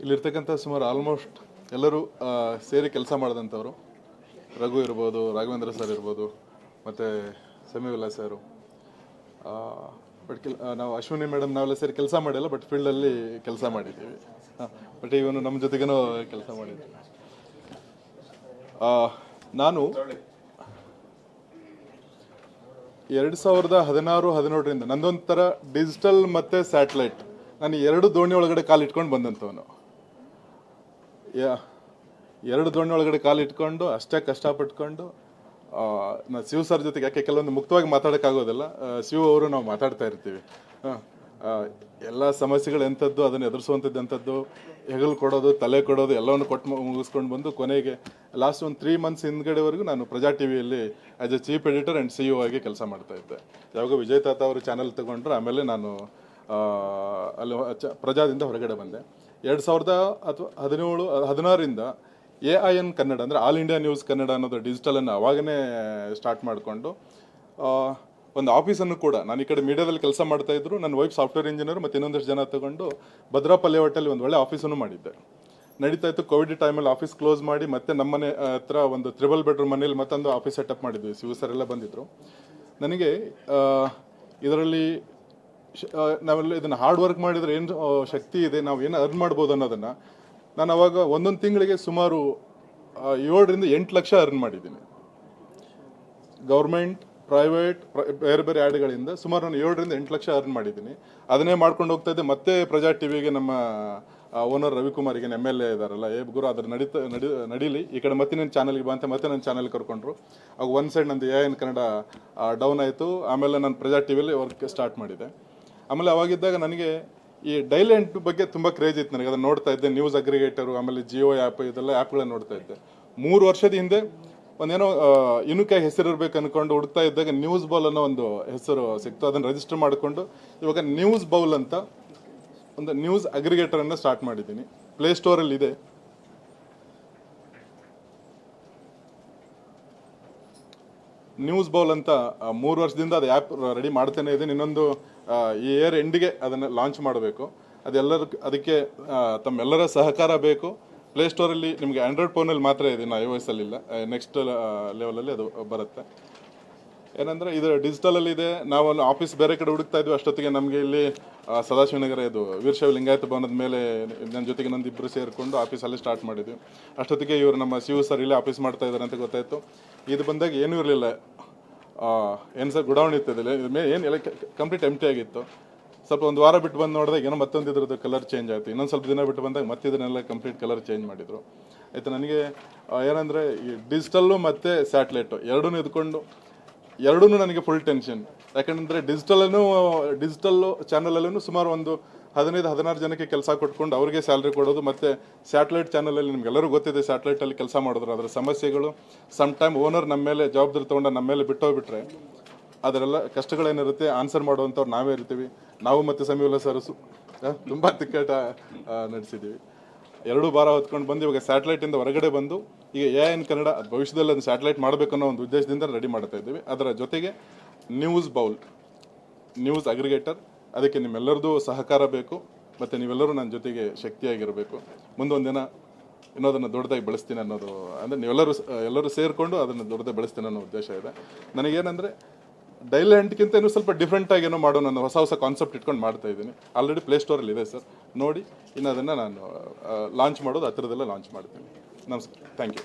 ಇಲ್ಲಿರ್ತಕ್ಕಂಥ ಸುಮಾರು ಆಲ್ಮೋಸ್ಟ್ ಎಲ್ಲರೂ ಸೇರಿ ಕೆಲಸ ಮಾಡಿದಂಥವ್ರು. ರಘು ಇರ್ಬೋದು ರಾಘವೇಂದ್ರ ಸರ್ ಇರ್ಬೋದು ಮತ್ತು ಸಮೀ ವಿಲಾಸ್ ಸರು ಬಟ್ ಕೆಲ್ ನಾವು ಅಶ್ವಿನಿ ಮೇಡಮ್ ನಾವೆಲ್ಲ ಸೇರಿ ಕೆಲಸ ಮಾಡಿಲ್ಲ ಬಟ್ ಫೀಲ್ಡಲ್ಲಿ ಕೆಲಸ ಮಾಡಿದ್ದೀವಿ. ಬಟ್ ಇವನು ನಮ್ಮ ಜೊತೆಗೇನೋ ಕೆಲಸ ಮಾಡಿದ್ದೀವಿ ಆ, ನಾನು ಎರಡು ಸಾವಿರದ ಹದಿನಾರು ಹದಿನೇಳರಿಂದ ನಂದೊಂಥರ ಡಿಜಿಟಲ್ ಮತ್ತು ಸ್ಯಾಟಲೈಟ್ ನಾನು ಎರಡು ದೋಣಿ ಒಳಗಡೆ ಕಾಲಿಟ್ಕೊಂಡು ಬಂದಂಥವನು. ಎರಡು ದೋಣಿ ಒಳಗಡೆ ಕಾಲು ಇಟ್ಕೊಂಡು ಅಷ್ಟೇ ಕಷ್ಟಪಟ್ಕೊಂಡು ನಾನು ಶಿವ ಸರ್ ಜೊತೆಗೆ ಯಾಕೆ ಕೆಲವೊಂದು ಮುಕ್ತವಾಗಿ ಮಾತಾಡೋಕ್ಕಾಗೋದಿಲ್ಲ ಶಿವ ಅವರು ನಾವು ಮಾತಾಡ್ತಾ ಇರ್ತೀವಿ. ಎಲ್ಲ ಸಮಸ್ಯೆಗಳು ಎಂಥದ್ದು, ಅದನ್ನು ಎದುರಿಸುವಂಥದ್ದು ಎಂಥದ್ದು, ಹೆಗಲು ಕೊಡೋದು, ತಲೆ ಕೊಡೋದು, ಎಲ್ಲವನ್ನು ಕೊಟ್ಟು ಮುಗಿಸ್ಕೊಂಡು ಬಂದು ಕೊನೆಗೆ ಲಾಸ್ಟ್ ಒಂದು ತ್ರೀ ಮಂತ್ಸ್ ಹಿಂದ್ಗಡೆವರೆಗೂ ನಾನು ಪ್ರಜಾ ಟಿ ವಿಯಲ್ಲಿ as a chief editor and C ಆಗಿ ಕೆಲಸ ಮಾಡ್ತಾ ಇದ್ದೆ. ಯಾವಾಗ ವಿಜಯ್ ತಾತ ಅವರು ಚಾನಲ್ ತಗೊಂಡ್ರು, ಆಮೇಲೆ ನಾನು ಅಲ್ಲಿ ಪ್ರಜಾದಿಂದ ಹೊರಗಡೆ ಬಂದೆ. ಎರಡು ಸಾವಿರದ ಅಥವಾ ಹದಿನೇಳು, ಹದಿನಾರರಿಂದ ಎ ಐ ಎನ್ ಕನ್ನಡ, ಅಂದರೆ ಆಲ್ ಇಂಡಿಯಾ ನ್ಯೂಸ್ ಕನ್ನಡ ಅನ್ನೋದು ಡಿಜಿಟಲನ್ನು ಅವಾಗನೇ ಸ್ಟಾರ್ಟ್ ಮಾಡಿಕೊಂಡು ಒಂದು ಆಫೀಸನ್ನು ಕೂಡ ನಾನು ಈ ಕಡೆ ಮೀಡಿಯಾದಲ್ಲಿ ಕೆಲಸ ಮಾಡ್ತಾ ಇದ್ರು. ನನ್ನ ವೈಫ್ ಸಾಫ್ಟ್ವೇರ್ ಇಂಜಿನಿಯರ್ ಮತ್ತು ಇನ್ನೊಂದಷ್ಟು ಜನ ತಗೊಂಡು ಭದ್ರಾಪಲ್ಲಿ ಹೋಟೆಲ್ ಒಂದು ಒಳ್ಳೆ ಆಫೀಸನ್ನು ಮಾಡಿದ್ದೆ. ನಡೀತಾ ಇತ್ತು ಕೋವಿಡ್ ಟೈಮಲ್ಲಿ ಆಫೀಸ್ ಕ್ಲೋಸ್ ಮಾಡಿ ಮತ್ತೆ ನಮ್ಮನೆ ಹತ್ರ ಒಂದು ತ್ರಿಬಲ್ ಬೆಡ್ರೂಮ್ ಮನೇಲಿ ಮತ್ತೊಂದು ಆಫೀಸ್ ಸೆಟಪ್ ಮಾಡಿದ್ವಿ. ಸಿ ಸರ್ ಎಲ್ಲ ಬಂದಿದ್ದರು ನನಗೆ ಇದರಲ್ಲಿ ನಾವೆಲ್ಲ ಇದನ್ನು ಹಾರ್ಡ್ ವರ್ಕ್ ಮಾಡಿದ್ರೆ ಏನು ಶಕ್ತಿ ಇದೆ, ನಾವು ಏನು ಅರ್ನ್ ಮಾಡ್ಬೋದು ಅನ್ನೋದನ್ನು ನಾನು ಅವಾಗ ಒಂದೊಂದು ತಿಂಗಳಿಗೆ ಸುಮಾರು ಏಳರಿಂದ ಎಂಟು ಲಕ್ಷ ಅರ್ನ್ ಮಾಡಿದ್ದೀನಿ. ಗೌರ್ಮೆಂಟ್ ಪ್ರೈವೇಟ್ ಬೇರೆ ಬೇರೆ ಆ್ಯಡ್ಗಳಿಂದ ಸುಮಾರು ನಾನು ಏಳರಿಂದ ಎಂಟು ಲಕ್ಷ ಅರ್ನ್ ಮಾಡಿದ್ದೀನಿ. ಅದನ್ನೇ ಮಾಡ್ಕೊಂಡು ಹೋಗ್ತಾ ಇದ್ದೆ. ಮತ್ತೆ ಪ್ರಜಾ ಟಿವಿಗೆ ನಮ್ಮ ಓನರ್ ರವಿಕುಮಾರ್ ಈಗ ಎಂ ಎಲ್ ಎ ಇದಾರಲ್ಲ, ಏ, ಗುರು ಅದ್ರ ನಡೀತಾ, ನಡಿ, ನಡೀಲಿ. ಈ ಕಡೆ ಮತ್ತೆ ನನ್ನ ಚಾನಲ್ಗೆ ಬಂತೆ ಮತ್ತೆ ನನ್ನ ಚಾನಲ್ ಕರ್ಕೊಂಡ್ರು. ಆಗ ಒಂದು ಸೈಡ್ ನಂದು ಎ ಎನ್ ಕನ್ನಡ ಡೌನ್ ಆಯಿತು. ಆಮೇಲೆ ನಾನು ಪ್ರಜಾ ಟಿವಿಯಲ್ಲಿ ವರ್ಕ್ ಸ್ಟಾರ್ಟ್ ಮಾಡಿದೆ. ಆಮೇಲೆ ಅವಾಗಿದ್ದಾಗ ನನಗೆ ಈ ಡೈಲೆಂಟ್ ಬಗ್ಗೆ ತುಂಬ ಕ್ರೇಜ್ ಇತ್ತು ನನಗೆ. ಅದನ್ನು ನೋಡ್ತಾ ಇದ್ದೆ ನ್ಯೂಸ್ ಅಗ್ರಿಗೇಟರು ಆಮೇಲೆ ಜಿಯೋ ಆ್ಯಪ್ ಇದೆಲ್ಲ ಆ್ಯಪ್ಗಳನ್ನ ನೋಡ್ತಾ ಇದ್ದೆ. ಮೂರು ವರ್ಷದ ಹಿಂದೆ ಒಂದೇನೋ ಇನುಕಾಯಿ ಹೆಸರು ಇರಬೇಕು ಅಂದ್ಕೊಂಡು ಹುಡ್ತಾ ಇದ್ದಾಗ ನ್ಯೂಸ್ ಬೌಲ್ ಅನ್ನೋ ಒಂದು ಹೆಸರು ಸಿಕ್ತು. ಅದನ್ನು ರಿಜಿಸ್ಟರ್ ಮಾಡಿಕೊಂಡು ಇವಾಗ ನ್ಯೂಸ್ ಬೌಲ್ ಅಂತ ಒಂದು ನ್ಯೂಸ್ ಅಗ್ರಿಗೇಟರನ್ನು ಸ್ಟಾರ್ಟ್ ಮಾಡಿದ್ದೀನಿ. ಪ್ಲೇಸ್ಟೋರಲ್ಲಿ ಇದೆ. ನ್ಯೂಸ್ ಬೌಲ್ ಅಂತ ಮೂರು ವರ್ಷದಿಂದ ಅದು ಆ್ಯಪ್ ರೆಡಿ ಮಾಡ್ತೇನೆ ಇದ್ದೀನಿ. ಇನ್ನೊಂದು ಈ ಇಯರ್ ಎಂಡಿಗೆ ಅದನ್ನು ಲಾಂಚ್ ಮಾಡಬೇಕು. ಅದೆಲ್ಲರ, ಅದಕ್ಕೆ ತಮ್ಮೆಲ್ಲರ ಸಹಕಾರ ಬೇಕು. ಪ್ಲೇಸ್ಟೋರಲ್ಲಿ ನಿಮಗೆ ಆ್ಯಂಡ್ರಾಯ್ಡ್ ಫೋನಲ್ಲಿ ಮಾತ್ರ ಇದೆ ಇನ್ನು ಐ ಓ ನೆಕ್ಸ್ಟ್ ಲೆವೆಲಲ್ಲಿ ಅದು ಬರುತ್ತೆ. ಏನಂದರೆ ಇದು ಡಿಜಿಟಲಲ್ಲಿ ಇದೆ. ನಾವು ಆಫೀಸ್ ಬೇರೆ ಕಡೆ ಹುಡುಕ್ತಾ ಇದ್ವಿ. ಅಷ್ಟೊತ್ತಿಗೆ ನಮಗೆ ಇಲ್ಲಿ ಸದಾಶಿವನಗರ ಇದು ವೀರಶೈವ ಲಿಂಗಾಯತ ಭವನದ ಮೇಲೆ ನನ್ನ ಜೊತೆಗೆ ನಂದು ಇಬ್ಬರು ಸೇರಿಕೊಂಡು ಆಫೀಸಲ್ಲಿ ಸ್ಟಾರ್ಟ್ ಮಾಡಿದ್ವಿ. ಅಷ್ಟೊತ್ತಿಗೆ ಇವರು ನಮ್ಮ ಸಿ ಯು ಸರ್ ಇಲ್ಲಿ ಆಫೀಸ್ ಮಾಡ್ತಾ ಇದ್ದಾರೆ ಅಂತ ಗೊತ್ತಾಯಿತು. ಇದು ಬಂದಾಗ ಏನೂ ಇರಲಿಲ್ಲ. ಏನು ಸರ್ ಗುಡೌನ್ ಇರ್ತದಿಲ್ಲ ಏನು, ಎಲ್ಲ ಕಂಪ್ಲೀಟ್ ಎಂಟಿ ಆಗಿತ್ತು. ಸ್ವಲ್ಪ ಒಂದು ವಾರ ಬಿಟ್ಟು ಬಂದು ನೋಡಿದಾಗ ಏನೋ ಮತ್ತೊಂದು ಇದ್ರದ್ದು ಕಲರ್ ಚೇಂಜ್ ಆಯಿತು. ಇನ್ನೊಂದು ಸ್ವಲ್ಪ ದಿನ ಬಿಟ್ಟು ಬಂದಾಗ ಮತ್ತೆ ಇದನ್ನೆಲ್ಲ ಕಂಪ್ಲೀಟ್ ಕಲರ್ ಚೇಂಜ್ ಮಾಡಿದರು. ಆಯಿತು, ನನಗೆ ಏನಂದರೆ ಈ ಡಿಜಿಟಲ್ಲು ಮತ್ತು ಸ್ಯಾಟ್ಲೈಟು ಎರಡೂ ಇದ್ಕೊಂಡು ಎರಡೂ ನನಗೆ ಫುಲ್ ಟೆನ್ಷನ್ ಯಾಕಂದರೆ ಡಿಜಿಟಲನ್ನು ಡಿಜಿಟಲ್ಲು ಚಾನಲಲ್ಲೂ ಸುಮಾರು ಒಂದು ಹದಿನೈದು, ಹದಿನಾರು ಜನಕ್ಕೆ ಕೆಲಸ ಕೊಟ್ಕೊಂಡು ಅವ್ರಿಗೆ ಸ್ಯಾಲ್ರಿ ಕೊಡೋದು ಮತ್ತು ಸ್ಯಾಟಲೈಟ್ ಚಾನಲಲ್ಲಿ ನಿಮ್ಗೆಲ್ಲರೂ ಗೊತ್ತಿದೆ ಸ್ಯಾಟಲೈಟಲ್ಲಿ ಕೆಲಸ ಮಾಡಿದ್ರು ಅದರ ಸಮಸ್ಯೆಗಳು. ಸಮ್ ಟೈಮ್ ಓನರ್ ನಮ್ಮ ಮೇಲೆ ಜವಾಬ್ದಾರಿ ತೊಗೊಂಡು ನಮ್ಮ ಮೇಲೆ ಬಿಟ್ಟೋಗ್ಬಿಟ್ರೆ ಅದರೆಲ್ಲ ಕಷ್ಟಗಳೇನಿರುತ್ತೆ ಆನ್ಸರ್ ಮಾಡುವಂಥವ್ರು ನಾವೇ ಇರ್ತೀವಿ. ನಾವು ಮತ್ತು ಸಮೀವಲ್ಲ ಸರ್ ಸು ತುಂಬ ತಿಕ್ಕಾಟ ನಡೆಸಿದ್ದೀವಿ. ಎರಡೂ ಭಾರ ಹೊತ್ಕೊಂಡು ಬಂದು ಇವಾಗ ಸ್ಯಾಟಲೈಟಿಂದ ಹೊರಗಡೆ ಬಂದು ಈಗ ಎ ಎನ್ ಕನ್ನಡ ಭವಿಷ್ಯದಲ್ಲಿ ಅದನ್ನು ಸ್ಯಾಟಲೈಟ್ ಮಾಡಬೇಕು ಅನ್ನೋ ಒಂದು ಉದ್ದೇಶದಿಂದ ರೆಡಿ ಮಾಡ್ತಾ ಇದ್ದೀವಿ. ಅದರ ಜೊತೆಗೆ ನ್ಯೂಸ್ ಬೌಲ್ ನ್ಯೂಸ್ ಅಗ್ರಿಗೇಟರ್ ಅದಕ್ಕೆ ನಿಮ್ಮೆಲ್ಲರದ್ದು ಸಹಕಾರ ಬೇಕು, ಮತ್ತು ನೀವೆಲ್ಲರೂ ನನ್ನ ಜೊತೆಗೆ ಶಕ್ತಿಯಾಗಿರಬೇಕು. ಮುಂದೊಂದು ದಿನ ಇನ್ನೋದನ್ನು ದೊಡ್ಡದಾಗಿ ಬೆಳೆಸ್ತೀನಿ ಅನ್ನೋದು, ಅಂದರೆ ನೀವೆಲ್ಲರೂ ಎಲ್ಲರೂ ಸೇರಿಕೊಂಡು ಅದನ್ನು ದೊಡ್ಡದಾಗಿ ಬೆಳೆಸ್ತೀನಿ ಅನ್ನೋ ಉದ್ದೇಶ ಇದೆ. ನನಗೇನೆಂದರೆ ಡೈಲ್ಯಾಂಡ್ಗಿಂತ ಇನ್ನೂ ಸ್ವಲ್ಪ ಡಿಫ್ರೆಂಟಾಗಿ ಏನೋ ಮಾಡೋ ನಾನು ಹೊಸ ಹೊಸ ಕಾನ್ಸೆಪ್ಟ್ ಇಟ್ಕೊಂಡು ಮಾಡ್ತಾ ಇದ್ದೀನಿ. ಆಲ್ರೆಡಿ ಪ್ಲೇಸ್ಟೋರಲ್ಲಿ ಇದೆ ಸರ್. ನೋಡಿ, ಇನ್ನು ಅದನ್ನು ನಾನು ಲಾಂಚ್ ಮಾಡೋದು ಹತ್ತಿರದಲ್ಲೇ ಲಾಂಚ್ ಮಾಡ್ತೀನಿ. ನಮಸ್ಕಾರ. Thank you